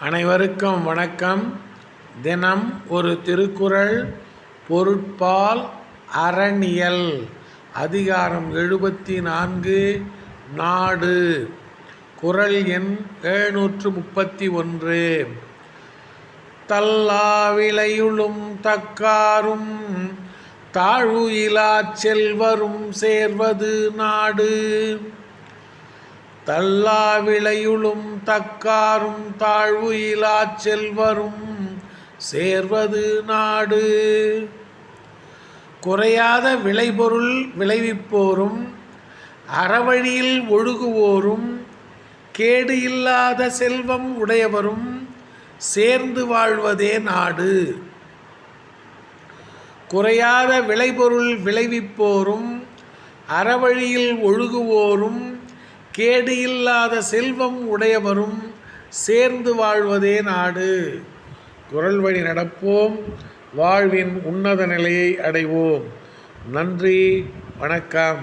அனைவருக்கும் வணக்கம். தினம் ஒரு திருக்குறள் பொருட்பால் அரணியல் அதிகாரம் எழுபத்தி நான்கு நாடு. குறள் எண் எழுநூற்று முப்பத்தி ஒன்று. தல்லாவிளையுளும் தக்காரும் தாழ்வு செல்வரும் சேர்வது நாடு. தல்லாவிளையுளும் தக்காரும் தாழ்வு இலா செல்வரும் சேர்வது நாடு. குறையாத விளைபொருள் விளைவிப்போரும் அறவழியில் ஒழுகுவோரும் கேடு இல்லாத செல்வம் உடையவரும் சேர்ந்து வாழ்வதே நாடு. குறையாத விளைபொருள் விளைவிப்போரும் அறவழியில் ஒழுகுவோரும் கேடு இல்லாத செல்வம் உடையவரும் சேர்ந்து வாழ்வதே நாடு. குரல் வழி நடப்போம். வாழ்வின் உன்னத நிலையை அடைவோம். நன்றி. வணக்கம்.